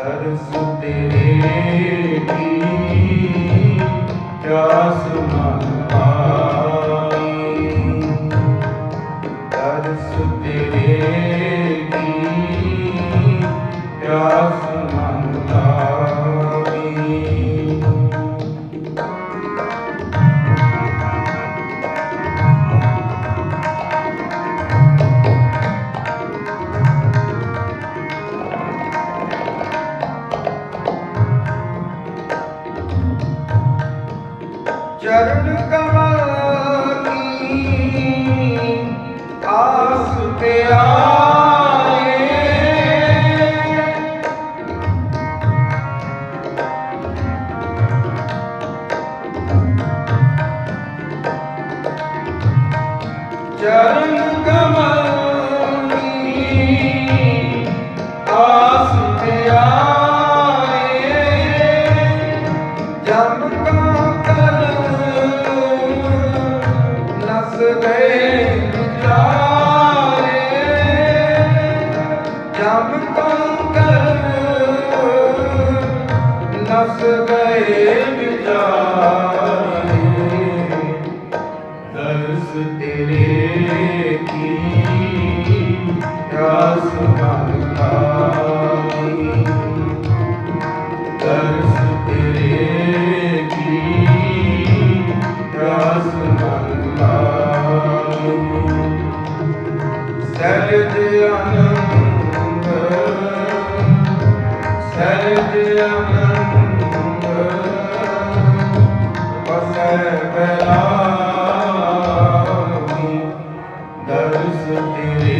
ਤਰਸ ਤੇਰੇ ਕੀ ਪਿਆਸ Yeah. ਨਸ ਗਏ ਵਿਚਾਰ Amen.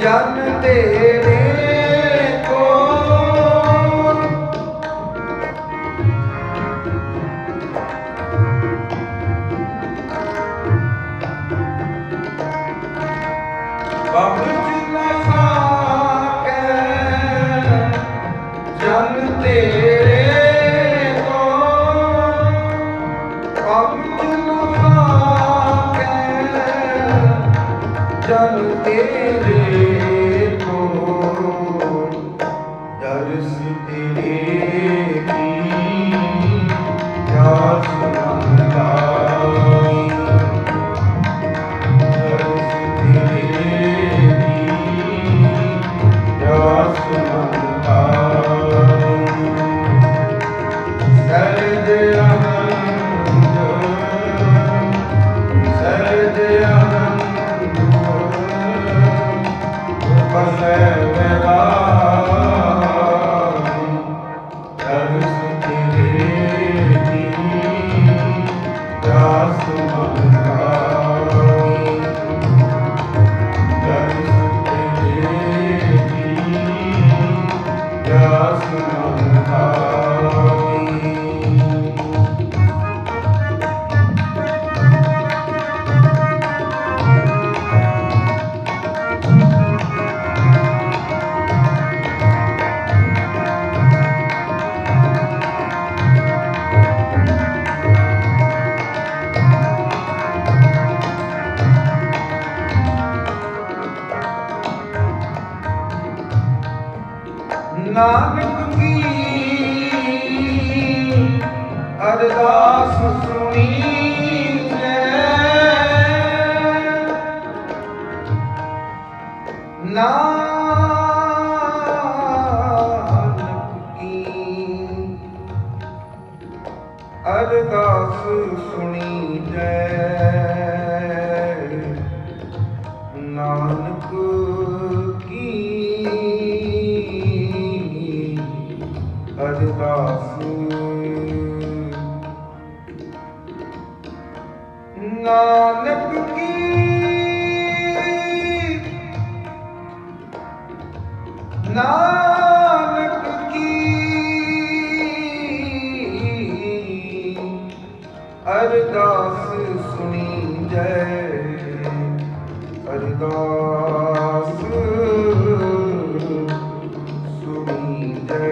ਜਨ ਤੇਰੇ ਕੋਲ ਬਾਬੂ ਜੀ ਤੇਰੇ ਕੀ? ਯਾਦ ਸੁਣਾ Radhadas ਨਾਨਕ ਕੀ? ਅਰਦਾਸ ਸੁਣੀ ਜੈ। ਅਰਦਾਸ ਸੁਣੀ ਜੈ।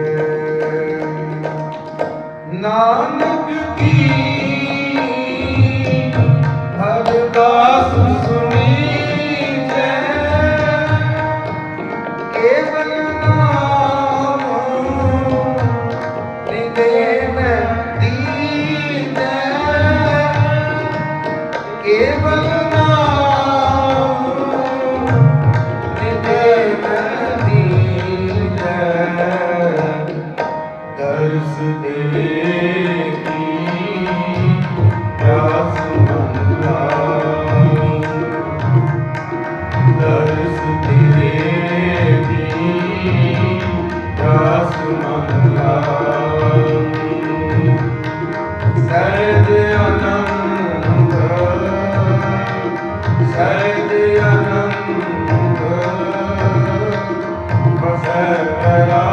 Nanak que es Amen.